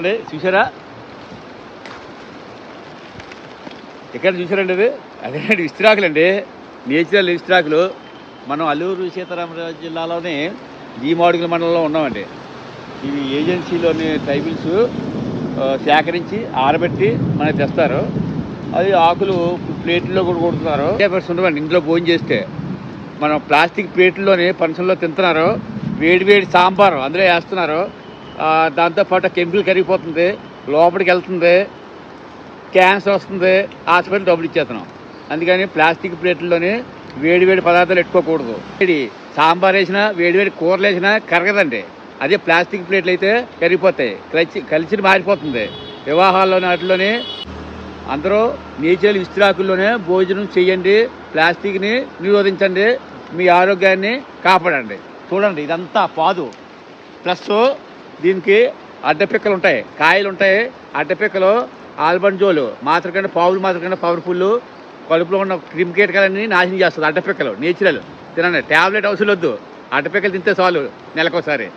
అండి చూసారా ఎక్కడ చూసారండి ఇది? అదేనండి విస్తరాకులండి నేచురల్ విస్త్రాకులు మనం అల్లూరు సీతారామరాజు జిల్లాలోని జీమాడుగుల మండలంలో ఉన్నామండి. ఇవి ఏజెన్సీలోని ట్రైబుల్స్ సేకరించి ఆరబెట్టి మనకి తెస్తారు. అది ఆకులు ప్లేట్లో కూడా కొడుతున్నారు. పేపర్స్ ఉండవండి ఇంట్లో భోజనం చేస్తే. మనం ప్లాస్టిక్ ప్లేట్లోనే ఫంక్షన్లో తింటున్నారు. వేడి వేడి సాంబారు అందులో వేస్తున్నారు. దాంతోపాటు కెమికల్ కరిగిపోతుంది లోపలికి వెళ్తుంది క్యాన్సర్ వస్తుంది హాస్పిటల్ డబ్బులు ఇచ్చేస్తున్నాం. అందుకని ప్లాస్టిక్ ప్లేట్లలోనే వేడి వేడి పదార్థాలు పెట్టుకోకూడదు వేడి సాంబార్ వేసినా వేడి వేడి కూరలు వేసినా కరగదండి. అదే ప్లాస్టిక్ ప్లేట్లు అయితే కరిగిపోతాయి. కలిసి కలిసి మారిపోతుంది. వివాహాల్లోని వాటిలోని అందరూ నేచురల్ విస్తరాకుల్లోనే భోజనం చేయండి ప్లాస్టిక్ని నిరోధించండి మీ ఆరోగ్యాన్ని కాపాడండి. చూడండి ఇదంతా పాదు. ప్లస్ దీనికి అడ్డపిక్కలు ఉంటాయి. కాయలు ఉంటాయి. అడ్డపిక్కలు ఆల్బంజోలు మాత్రకంటే పావులు మాత్రకంటే పవర్ఫుల్ కడుపులో ఉన్న క్రిమి కీటకాలన్నీ నాశనం చేస్తుంది అడ్డపిక్కలు నేచురల్. తినండి. ట్యాబ్లెట్ అవసరం వద్దు. అడ్డపిక్కలు తింటే చాలు నెలకోసారి.